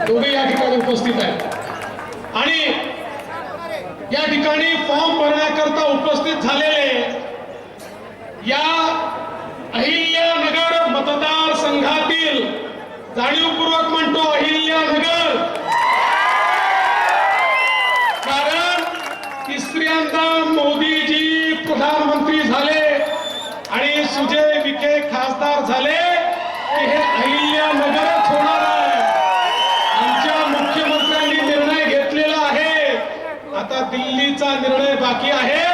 दोघे या ठिकाणी उपस्थित आहेत आणि या ठिकाणी फॉर्म भरण्याकरता उपस्थित झालेले या अहिल्यानगर मतदारसंघातील जाणीवपूर्वक म्हणतो अहिल्यानगर कारण तिसऱ्यांदा मोदीजी प्रधानमंत्री झाले आणि सुजय विखे खासदार झाले. हे अहिल्यानगर होणार आहे आमच्या मुख्यमंत्र्यांनी निर्णय घेतलेला आहे आता दिल्लीचा निर्णय बाकी आहे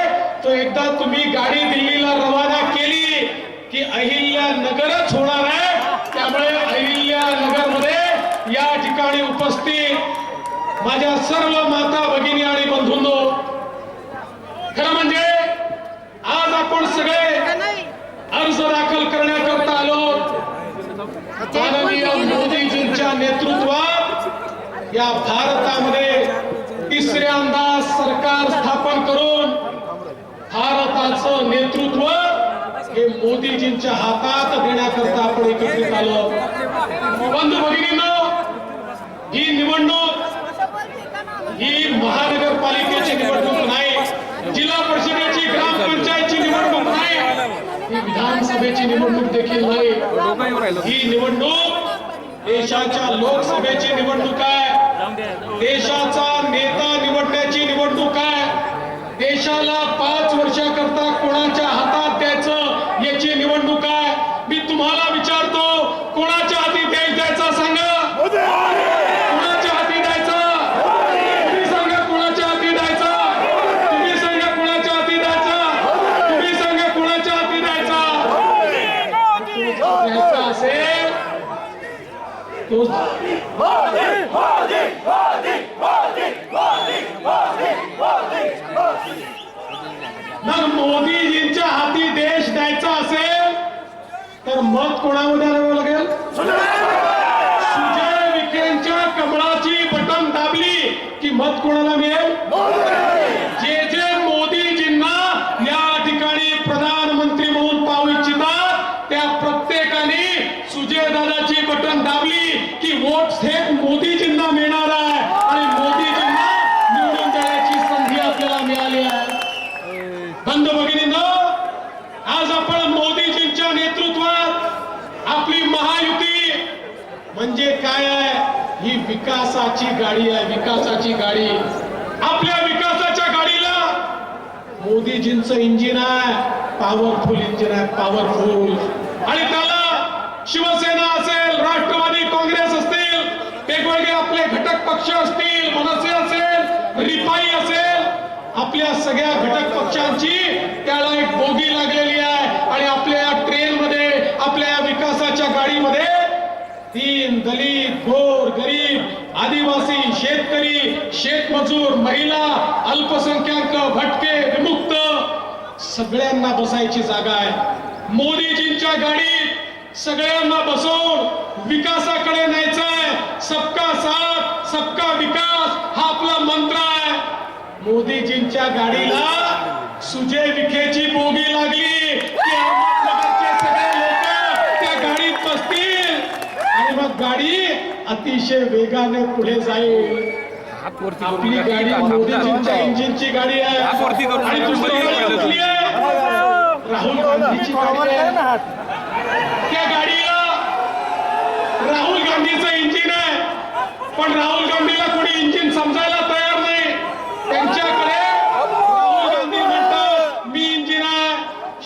तो एकदा तुम्ही गाडी दिल्लीला रवाना केली की अहिल्या नगरच होणार आहे. त्यामुळे अहिल्या अहिल्यानगरमध्ये या ठिकाणी उपस्थित माझ्या सर्व माता भगिनी आणि बंधूंनो खरं म्हणजे आज आपण सगळे अर्ज दाखल करण्याकरता आलो माननीय मोदीजींच्या नेतृत्वात या भारतामध्ये तिसऱ्यांदा सरकार स्थापन भारताचं नेतृत्व हे मोदीजींच्या हातात देण्याकरता आपण एकत्रित आलो बंधू भगिनींनो ही निवडणूक ही महानगरपालिकेची निवडणूक नाही जिल्हा परिषदेची ग्रामपंचायतची निवडणूक नाही ही विधानसभेची निवडणूक देखील नाही. ही निवडणूक देशाच्या लोकसभेची निवडणूक आहे. देशाचा नेता निवडण्याची निवडणूक आहे. देशाला पाच वर्षाकरता कोणाच्या हातात द्यायचं याची निवडणूक आहे मी तुम्हाला विचारतो कोणाच्या हाती द्याय- द्यायचा सांगा कोणाच्या हाती द्यायचा तुम्ही सांगा कोणाच्या हाती द्यायचा तुम्ही सांगा कोणाच्या हाती द्यायचा तुम्ही सांगा कोणाच्या हाती द्यायचा द्यायचा असेल तो जर मोदीजींच्या हाती देश द्यायचा असेल तर मत कोणावर द्यावं लागेल सुजय विखेंच्या कमळाची बटन दाबली की मत कोणाला मिळेल जे जे मोदीजींना या ठिकाणी प्रधानमंत्री म्हणून पाहू इच्छितात त्या प्रत्येकाने सुजय दादाची बटन दाबली की वोट थेट मोदीजींना मिळणार आहे आणि मोदीजींना निवडून देण्याची संधी आपल्याला मिळाली आहे बंधू भगिनींनो आज आपण मोदीजींच्या नेतृत्वात आपली महायुती म्हणजे काय आहे? ही विकासाची गाडी आहे विकासाची गाडी. आपल्या विकासाच्या गाडीला मोदीजींच इंजिन आहे पॉवरफुल इंजिन आहे पॉवरफुल आणि त्याला शिवसेना असेल राष्ट्रवादी काँग्रेस असतील वेगवेगळे आपले घटक पक्ष असतील मनसे असेल रिपाई असेल आपल्या सगळ्या घटक पक्षांची त्याला एक बोगी लागलेली आहे आणि आपल्या या ट्रेन मध्ये आपल्या या विकासाच्या गाडीमध्ये तीन दलित गोर गरीब आदिवासी शेतकरी शेतमजूर महिला अल्पसंख्याक भटके विमुक्त सगळ्यांना बसायची जागा आहे. मोदीजींच्या गाडीत सगळ्यांना बसवून विकासाकडे न्यायचं आहे. सबका साथ सबका विकास हा आपला मंत्र आहे. मोदीजींच्या गाडीला सुजय विखेची बोगी लागली की अहमदनगरचे सगळे लोक त्या गाडीत बसतील आणि मग गाडी अतिशय वेगाने पुढे जाईल. आपली गाडी मोदीजींच्या इंजिनची गाडी आहे. आणि दुसरी गाडी कुठली आहे? राहुल मोदीची गाडी आहे. त्या गाडीला राहुल गांधीचं इंजिन आहे. पण राहुल गांधीला कोणी इंजिन समजायला तयार नाही त्यांच्याकडे राहुल गांधी म्हणतात मी इंजिन आहे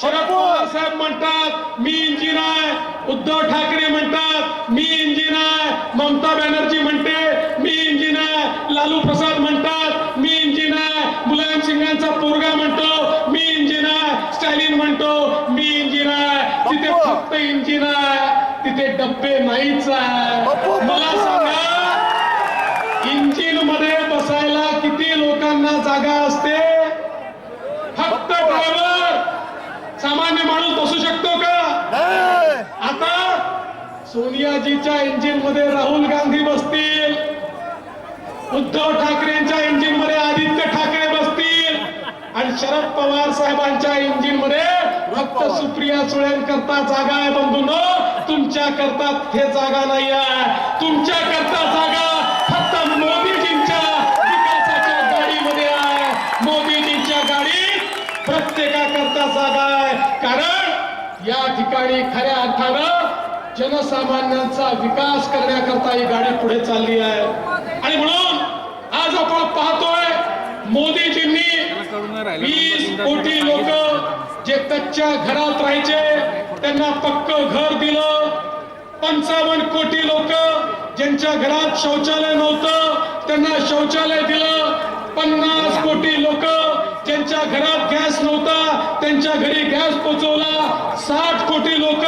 शरद पवार साहेब म्हणतात मी इंजिन आहे उद्धव ठाकरे म्हणतात मी इंजिन आहे ममता बॅनर्जी म्हणते मी इंजिन आहे लालू प्रसाद म्हणतात मी इंजिन आहे मुलायम सिंगांचा पोरगा म्हणतो मी इंजिन आहे स्टॅलिन म्हणतो मी इंजिन आहे तिथे फक्त इंजिन आहे तिथे डब्बे नाहीच आहे. मला सांगा इंजिनमध्ये बसायला किती लोकांना जागा असते? फक्त ड्रायव्हर सामान्य माणूस बसू शकतो का? आता सोनियाजीच्या इंजिनमध्ये राहुल गांधी बसतील. उद्धव ठाकरेंच्या इंजिनमध्ये आदित्य ठाकरे बसतील. आणि शरद पवार साहेबांच्या इंजिनमध्ये फक्त सुप्रिया सुळेंकरता जागा आहे बंधूंनो तुमच्या करता हे जागा नाही आहे. तुमच्या करता जागा फक्त मोदीजींच्या विकासाच्या गाडीमध्ये आहे. मोदीजींच्या गाडी प्रत्येकाकरता जागा आहे. कारण या ठिकाणी खऱ्या अर्थानं जनसामान्यांचा विकास करण्याकरता ही गाडी पुढे चालली आहे आणि म्हणून आज आपण पाहतोय मोदीजींनी वीस कोटी लोक जे कच्च्या घरात राहायचे त्यांना पक्क घर दिलं. पंचावन्न कोटी लोक ज्यांच्या घरात शौचालय नव्हतं त्यांना शौचालय दिलं. पन्नास कोटी लोक ज्यांच्या घरात गॅस नव्हता त्यांच्या घरी गॅस पोचवला. साठ कोटी लोक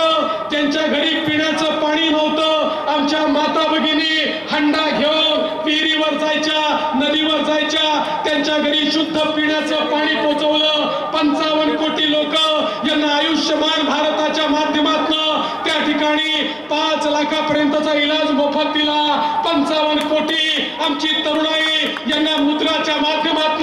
त्यांच्या घरी पिण्याचं पाणी नव्हतं. आमच्या माता भगिनी हंडा घेऊन विहिरीवर जायच्या नदीवर जायच्या त्यांच्या घरी शुद्ध पिण्याचं पाणी पोचवलं. पंचावन्न कोटी लोक यांना आयुष्यमान भारताच्या माध्यमात ठिकाणी पाच लाखापर्यंतचा इलाज मोफत दिला पंचावन्न कोटी आमची तरुणाई यांना मुद्राच्या माध्यमातून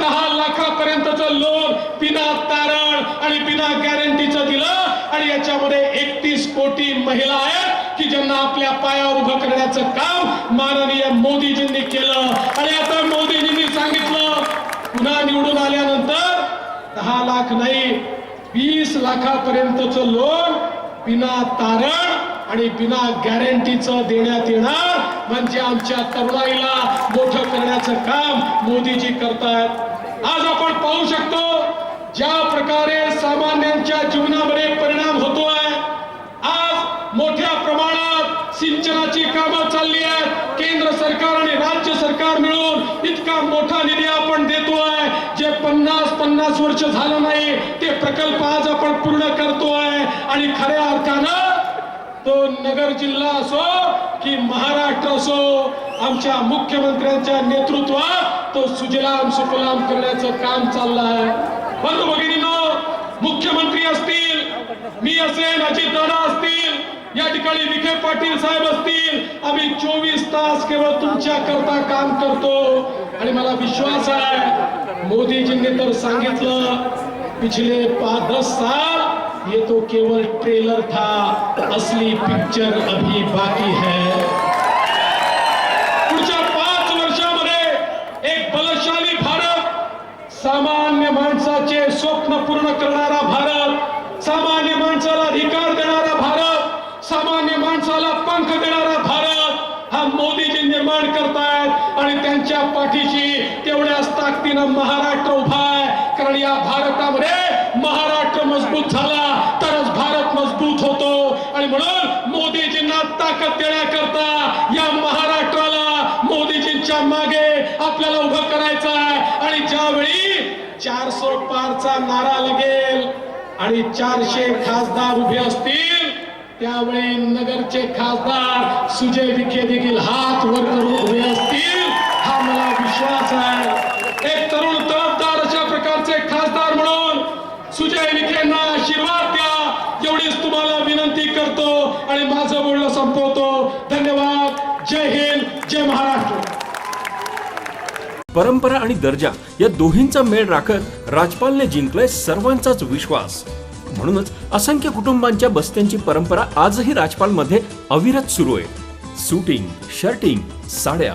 दहा लाखापर्यंतचं लोन बिना तारण आणि बिना गॅरंटीचं दिलं. आणि याच्यामध्ये एकतीस कोटी महिला आहेत की ज्यांना आपल्या पायावर उभं करण्याचं काम माननीय मोदीजींनी केलं. आणि आता मोदीजींनी सांगितलं पुन्हा निवडून आल्यानंतर दहा लाख नाही वीस लाखापर्यंतचं लोन बिना तारण आणि बिना गॅरंटीचं देण्यात येणार. म्हणजे आमच्या तरुणाईला मोठं करण्याचं काम मोदीजी करतायत. आज आपण पाहू शकतो ज्या प्रकारे सामान्यांच्या जीवनामध्ये परिणाम होतोय आज मोठ्या प्रमाणात सिंचनाची कामं चालली आहेत. केंद्र सरकार आणि राज्य सरकार मिळून इतका मोठा निधी पन्नास पन्नास वर्ष झालं नाही ते प्रकल्प आज आपण पूर्ण करतोय. आणि खऱ्या अर्थानं तो नगर जिल्हा असो की महाराष्ट्र असो आमच्या मुख्यमंत्र्यांच्या नेतृत्वात तो सुजलाम सुफलाम करण्याचं काम चाललं आहे बंधू भगिनीनो मुख्यमंत्री असतील मी असेल अजित दादा असतील या ठिकाणी विखे पाटील साहेब असतील. आम्ही चोवीस तास केवळ तुमच्या करता काम करतो. आणि मला विश्वास आहे मोदीजींनी तर सांगितलं पिछले पाच दस साल ये तो केवल ट्रेलर था असली पिक्चर अभी बाकी है. पुढच्या पाच वर्षामध्ये एक बलशाली भारत सामान्य माणसाचे स्वप्न पूर्ण करणारा भारत सामान्य माणसाला अधिकार देणारा भारत सामान्य माणसाला पंख देणारा भारत हा मोदीजी निर्माण करतायत आणि त्यांच्या पाठीशी तेवढ्याच ताकदीनं महाराष्ट्र उभा आहे. कारण या भारतामध्ये महाराष्ट्र मजबूत झाला तरच भारत मजबूत होतो. आणि म्हणून मोदीजींना ताकद देण्याकरता या महाराष्ट्राला मोदीजींच्या मागे आपल्याला उभं करायचं आहे. आणि ज्यावेळी चारशे पारचा नारा लागेल आणि चारशे खासदार उभे असतील त्यावेळी नगरचे खासदार सुजय विखे देखील हात वर करून उभे असतील. मला विश्वास आहे. एक तरुण तडफदार अशा प्रकारचे खासदार म्हणून सुजय विखेंना आशीर्वाद द्या. एवढीच तुम्हाला विनंती करतो आणि माझं बोलणं संपवतो. धन्यवाद. जय हिंद जय महाराष्ट्र. परंपरा आणि दर्जा या दोहींचा मेळ राखत राजपालने जिंकलाय सर्वांचाच विश्वास. म्हणूनच असंख्य कुटुंबांच्या बस्त्यांची परंपरा आजही राजपालमध्ये अविरत सुरू आहे. सुटिंग शर्टिंग साड्या